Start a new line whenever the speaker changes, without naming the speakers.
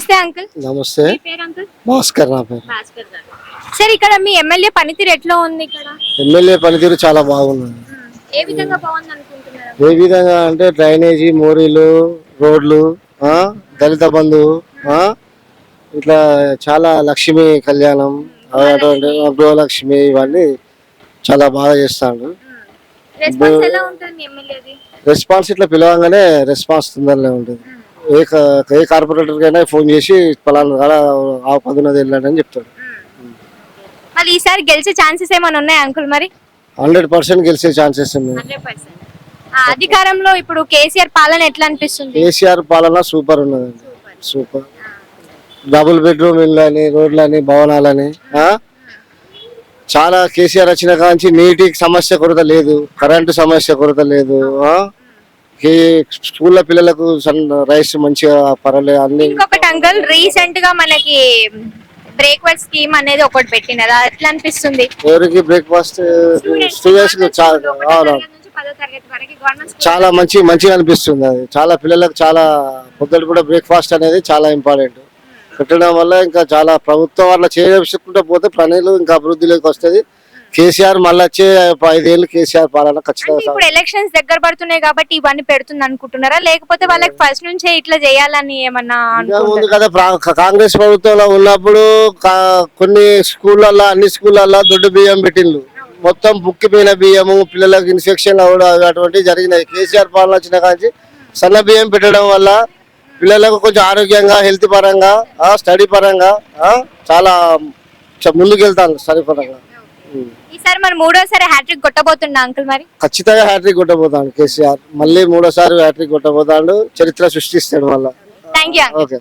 నమస్తే అంకుల్.
నమస్తే. భాస్కర్ నా పేరు.
సార్ ఇక్కడ మీ ఎమ్మెల్యే పనితీరు ఎట్లా ఉంది ఇక్కడ?
ఎమ్మెల్యే పనితీరు చాలా బాగున్నది
ఏ విధంగా బాగుంది అనుకుంటున్నారు?
ఏ విధంగా అంటే డ్రైనేజీ మోరీలు రోడ్లు దళిత బంధు ఆ, ఇట్లా చాలా లక్ష్మి కళ్యాణం అటువంటి గృహలక్ష్మి ఇవన్నీ చాలా బాగా చేస్తాడు.
రెస్పాన్స్
ఇట్లా పిలవంగానే రెస్పాన్స్ తొందరగా ఉంటుంది. ఏ ఏ కార్పొరేటర్కైనా ఫోన్ చేసి పలానా కాడ ఆ పదునది వెళ్ళండి అని చెప్తాడు.
మరి ఈసారి గెలిచే ఛాన్సెస్ ఏమైనా ఉన్నాయా అంకుల్ మరి?
హండ్రెడ్ పర్సెంట్ గెలిచే ఛాన్సెస్ ఉన్నాయి.
అధికారంలో ఇప్పుడు కేసీఆర్ పాలన ఎట్లా అనిపిస్తుంది?
కేసీఆర్ పాలన సూపర్ ఉన్నదండి సూపర్. డబుల్ బెడ్రూమ్ ఇళ్ళని రోడ్లని భవనాలని ఆ? చాలా కేసీఆర్ వచ్చిన కాంచి నీటి సమస్య కొరత లేదు కరెంటు సమస్య కొరత లేదు ఆ? స్కూల్లో పిల్లలకు సన్ రైస్ మంచిగా పర్వాలేదు అన్ని
ఇంకొకటి అంకుల్ రీసెంట్గా మనకి బ్రేక్ఫాస్ట్ స్కీమ్ అనేది ఒకటి పెట్టినది ఎట్లా అనిపిస్తుంది?
ఎవరికి బ్రేక్ఫాస్ట్ స్టూడెంట్స్ చాలా చాలా మంచి మంచిగా అనిపిస్తుంది అది. చాలా పిల్లలకు చాలా పొద్దుట కూడా బ్రేక్ఫాస్ట్ అనేది చాలా ఇంపార్టెంట్ పెట్టడం వల్ల ఇంకా చాలా ప్రభుత్వం వల్ల చేసుకుంటూ పోతే పనులు ఇంకా అభివృద్ధిలోకి వస్తుంది. కేసీఆర్ మళ్ళీ వచ్చే ఐదేళ్ళు కేసీఆర్ పాలన ఖచ్చితంగా
ఇప్పుడు ఎలక్షన్స్ దగ్గర పడుతున్నాయి కాబట్టి ఇవన్నీ పెడుతుంది అనుకుంటున్నారా? లేకపోతే వాళ్ళకి ఫస్ట్ నుంచే ఇట్లా చేయాలని ఏమన్నా
ముందు కదా కాంగ్రెస్ ప్రభుత్వంలో ఉన్నప్పుడు కొన్ని స్కూళ్ళల్లో అన్ని స్కూళ్ళల్లో దొడ్డు బియ్యం పెట్టిండ్రు మొత్తం బుక్కిపోయిన బియ్యము పిల్లలకు ఇన్ఫెక్షన్ అవ్వడం అటువంటివి జరిగినాయి. కేసీఆర్ పాలన వచ్చిన కాంచి సన్న బియ్యం పెట్టడం వల్ల పిల్లలకు కొంచెం ఆరోగ్యంగా హెల్త్ పరంగా స్టడీ పరంగా చాలా చ- ముందుకెళ్తాను స్టడీ పరంగా.
ఈసారి మరి మూడోసారి హ్యాట్రిక్ కొట్టబోతుండ అంకుల్ మరి?
ఖచ్చితంగా హ్యాట్రిక్ కొట్టబోతాడు కేసీఆర్. మళ్ళీ మూడోసారి హ్యాట్రిక్ కొట్టబోతాడు చరిత్ర సృష్టిస్తాడు మళ్ళా.
Thank you
okay.